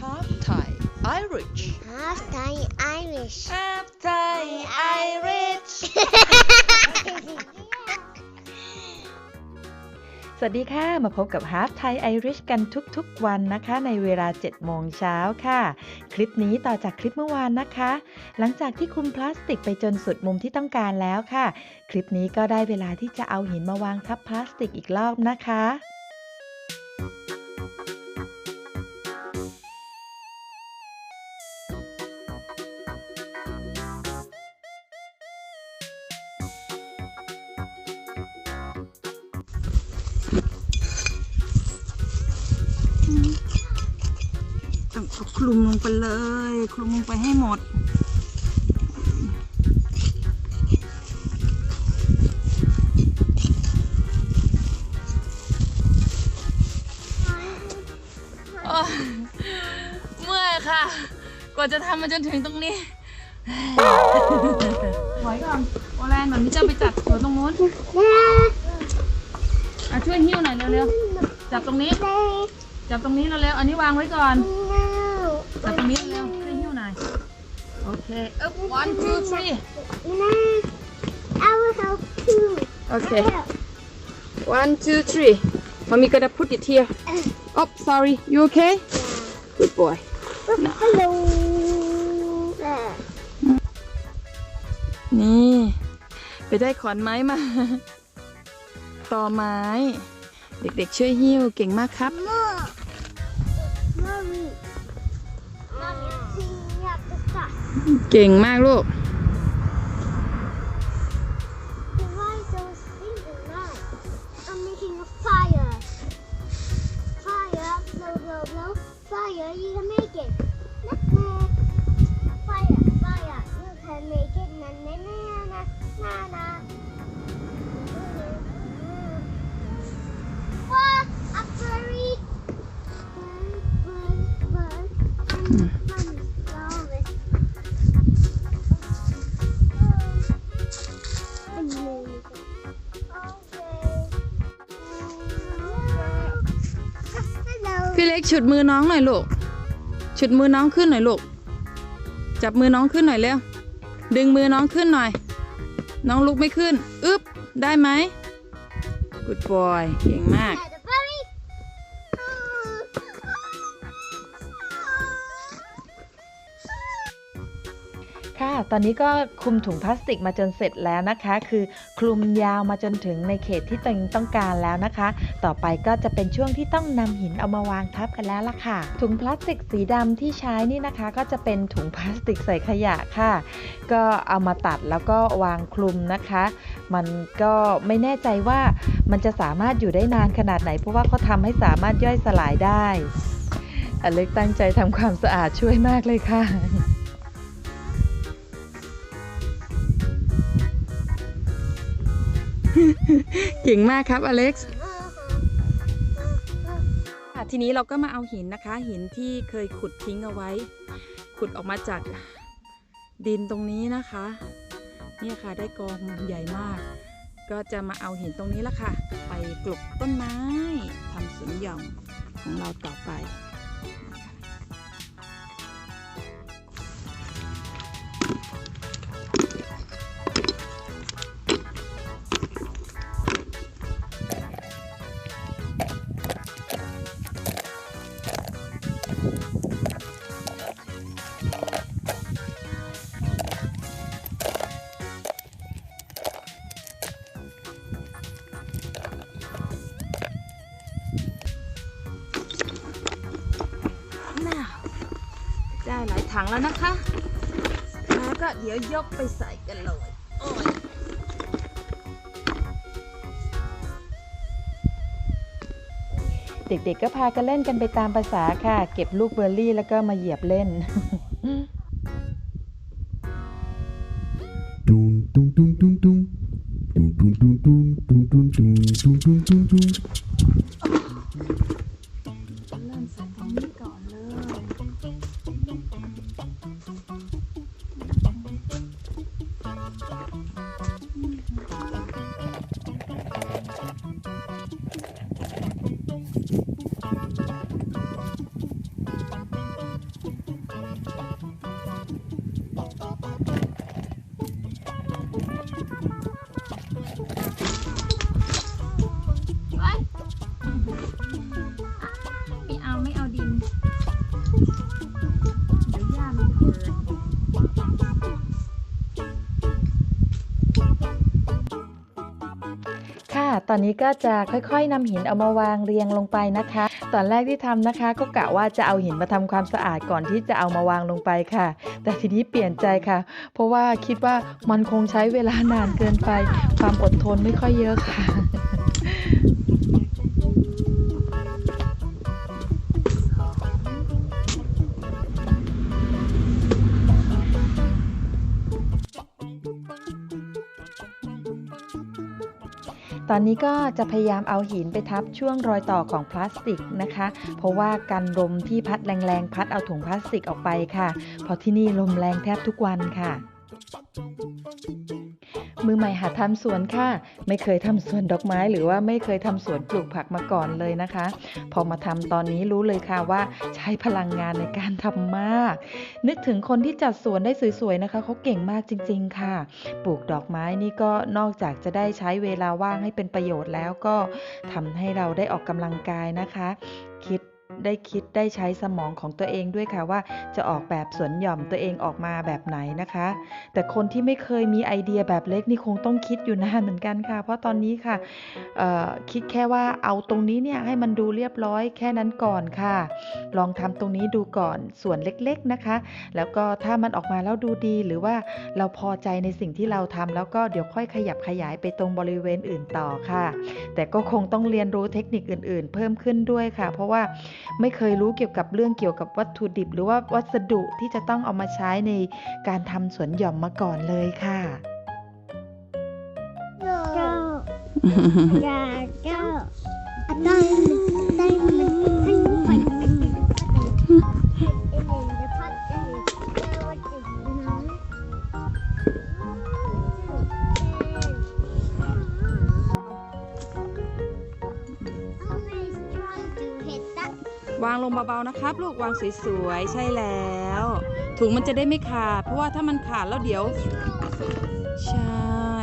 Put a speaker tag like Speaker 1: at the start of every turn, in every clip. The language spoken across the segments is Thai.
Speaker 1: half Thai Irish
Speaker 2: Half Thai Irish.
Speaker 1: half Thai Irish สวัสดีค่ะ มาพบกับ Half Thai Irish กันทุกๆวันนะคะ ในเวลา 7 โมงเช้าค่ะ คลิปนี้ต่อจากคลิปเมื่อวานนะคะ หลังจากที่คุมพลาสติกไปจนสุดมุมที่ต้องการแล้วค่ะ คลิปนี้ก็ได้เวลาที่จะเอาหินมาวางทับพลาสติกอีกรอบนะคะ
Speaker 3: ลุมลงไปเลย คลุมลงไปให้หมด เมื่อยค่ะ กว่าจะทำมาจนถึงตรงนี้ถอยก่อนโอแลนแบบนี้จะไปจับหัวตรงนู้นอะช่วยหิ้วหน่อยเร็วๆ จับตรงนี้ จับตรงนี้เร็วๆ อันนี้วางไว้ก่อน โอเคเอ๊บ one two three
Speaker 2: I will help too.
Speaker 3: โอเค one two three mommy gonna put it here oh sorry you okay good boy
Speaker 2: Hello.
Speaker 3: นี่ ไปได้ขอนไม้มา ต่อไม้ เด็กๆช่วยหิ้วเก่งมากครับ เก่งมากลูก พี่เล็กฉุดมือน้องหน่อยลูกฉุดมือน้องขึ้นหน่อยลูก จับมือน้องขึ้นหน่อยเร็ว ดึงมือน้องขึ้นหน่อย น้องลุกไม่ขึ้น อึ๊บ ได้ไหม good boy เก่งมาก
Speaker 1: ตอนนี้ก็คลุมถุงพลาสติกมาจนเสร็จแล้วนะคะ คือคลุมยาวมาจนถึงในเขตที่ตัวเองต้องการแล้วนะคะ ต่อไปก็จะเป็นช่วงที่ต้องนำหินเอามาวางทับกันแล้วล่ะค่ะ ถุงพลาสติกสีดำที่ใช้นี่นะคะ ก็จะเป็นถุงพลาสติกใส่ขยะค่ะ ก็เอามาตัดแล้วก็วางคลุมนะคะ มันก็ไม่แน่ใจว่ามันจะสามารถอยู่ได้นานขนาดไหน เพราะว่าเขาทำให้สามารถย่อยสลายได้อเล็กตั้งใจทำความสะอาดช่วยมากเลยค่ะ
Speaker 3: เก่งมากครับอเล็กซ์ทีนี้เราก็มาเอาหินนะคะ หินที่เคยขุดทิ้งเอาไว้ ขุดออกมาจากดินตรงนี้นะคะนี่ค่ะได้กองใหญ่มาก ก็จะมาเอาหินตรงนี้ละค่ะ ไปกลบต้นไม้ทำสวนหย่อมของเราต่อไป แล้วนะคะแล้วก็เดี๋ยวยกไปใส่กันเลยโอ้ย
Speaker 1: เด็กๆก็พากันเล่นกันไปตามภาษาค่ะ เก็บลูกเบอร์รี่แล้วก็มาเหยียบเล่น
Speaker 3: ตอนนี้ก็
Speaker 1: จะค่อยๆนำหินเอามาวางเรียงลงไปนะคะ ตอนแรกที่ทำนะคะ ก็กะว่าจะเอาหินมาทำความสะอาดก่อนที่จะเอามาวางลงไปค่ะ แต่ทีนี้เปลี่ยนใจค่ะ เพราะว่าคิดว่ามันคงใช้เวลานานเกินไป ความอดทนไม่ค่อยเยอะค่ะ ตอนนี้ก็จะพยายามเอาหินไปทับช่วงรอยต่อของพลาสติกนะคะ เพราะว่าการลมที่พัดแรงๆ พัดเอาถุงพลาสติกออกไปค่ะ เพราะที่นี่ลมแรงแทบทุกวันค่ะ มือใหม่หัดทำสวนค่ะ ไม่เคยทำสวนดอกไม้หรือว่าไม่เคยทำสวนปลูกผักมาก่อนเลยนะคะ พอมาทำตอนนี้รู้เลยค่ะว่าใช้พลังงานในการทำมาก นึกถึงคนที่จัดสวนได้สวยๆนะคะเขาเก่งมากจริง ๆ ค่ะ ปลูกดอกไม้นี่ก็นอกจากจะได้ใช้เวลาว่างให้เป็นประโยชน์แล้วก็ทำให้เราได้ออกกำลังกายนะคะ คิด ได้คิดได้ใช้สมองของตัวเองด้วยค่ะว่าจะออกแบบสวนหย่อมตัวเองออกมาแบบไหนนะคะ แต่คนที่ไม่เคยมีไอเดียแบบเล็กนี่คงต้องคิดอยู่นานเหมือนกันค่ะ เพราะตอนนี้ค่ะคิดแค่ว่าเอาตรงนี้เนี่ยให้มันดูเรียบร้อยแค่นั้นก่อนค่ะ ลองทำตรงนี้ดูก่อนส่วนเล็กๆนะคะ แล้วก็ถ้ามันออกมาแล้วดูดีหรือว่าเราพอใจในสิ่งที่เราทำแล้วก็เดี๋ยวค่อยขยับขยายไปตรงบริเวณอื่นต่อค่ะ แต่ก็คงต้องเรียนรู้เทคนิคอื่น ๆ เพิ่มขึ้นด้วยค่ะ เพราะว่าไม่เคยรู้เกี่ยวกับเรื่องเกี่ยวกับวัตถุดิบ หรือว่าวัสดุที่จะต้องเอามาใช้ในการทำสวนหย่อมมาก่อนเลยค่ะ
Speaker 2: Go. Yeah, go. Diamond, diamond,
Speaker 3: เบาๆนะครับ ลูกวางสวยๆ ใช่แล้ว ถุงมันจะได้ไม่ขาด เพราะว่าถ้ามันขาดแล้วเดี๋ยว ใช่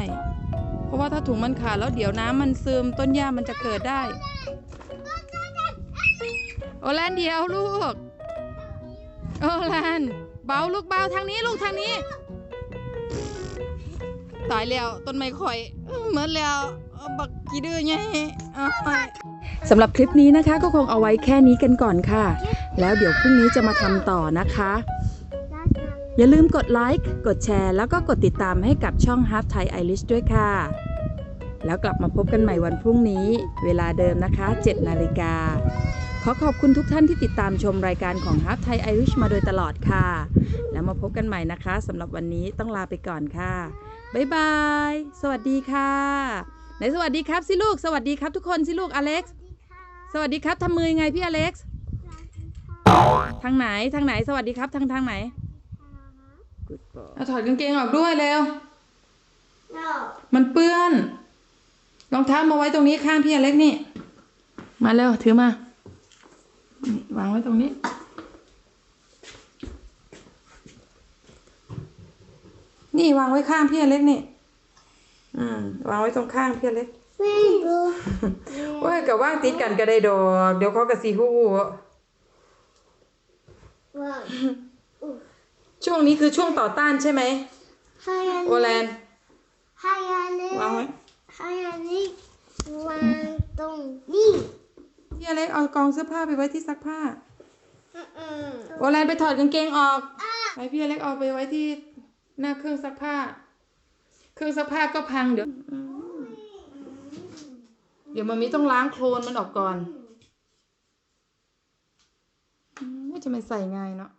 Speaker 3: เพราะว่าถ้าถุงมันขาดแล้วเดี๋ยวน้ำมันซึมต้นหญ้ามันจะเกิดได้ โอแลนเดียวลูก โอแลนเบาลูกเบาทางนี้ลูกทางนี้ ตายแล้วต้นไม้ข่อยเหมือนแล้วบักกี่ดื้อไงอ สำหรับคลิปนี้นะคะก็คงเอาไว้แค่นี้กันก่อนค่ะ แล้วเดี๋ยวพรุ่งนี้จะมาทำต่อนะคะ อย่าลืมกดไลค์ กดแชร์ แล้วก็กดติดตามให้กับช่อง Half Thai Irish ด้วยค่ะ แล้วกลับมาพบกันใหม่วันพรุ่งนี้ เวลาเดิมนะคะ 7 นาฬิกา ขอขอบคุณทุกท่านที่ติดตามชมรายการของ Half Thai Irish มาโดยตลอดค่ะ แล้วมาพบกันใหม่นะคะสำหรับวันนี้ต้องลาไปก่อนค่ะบ๊ายบาย สวัสดีค่ะ ไหนสวัสดีครับสิลูก สวัสดีครับทุกคนสิลูก อเล็กซ์ สวัสดีครับทำมือยังไงพี่อเล็กซ์ทางไหนทางไหน สวัสดีครับทางทางไหนเอาถอดกางเกงออกด้วยเร็ว
Speaker 2: No.
Speaker 3: มันเปื้อน รองเท้ามาไว้ตรงนี้ข้างพี่อเล็กนี่ มาเร็วถือมานี่วางไว้ตรงนี้ นี่วางไว้ข้างพี่อเล็กนี่ อืมวางไว้ตรงข้างพี่อเล็ก
Speaker 2: Rainbow.
Speaker 3: ว่ากับว่างติดกันก็ได้ดอก เดี๋ยวเขาก็สีหู้
Speaker 2: Wow.
Speaker 3: ช่วงนี้คือช่วงต่อต้านใช่ไหม
Speaker 2: Hi,
Speaker 3: โอแลน
Speaker 2: Hi,
Speaker 3: วางไว้
Speaker 2: Alex. Hi, Alex. วางตรงนี้
Speaker 3: พี่อเล็กเอากองเสื้อผ้าไปไว้ที่ซักผ้า
Speaker 2: อืม
Speaker 3: โอแลนไปถอดกางเกงออกไปพี่อเล็กเอาไปไว้ที่หน้าเครื่องซักผ้า เครื่องซักผ้าก็พังเดี๋ยวเดี๋ยวมันมีต้องล้างโคลนมันออกก่อนไมว่าจะมันใส่ง่ายเนาะ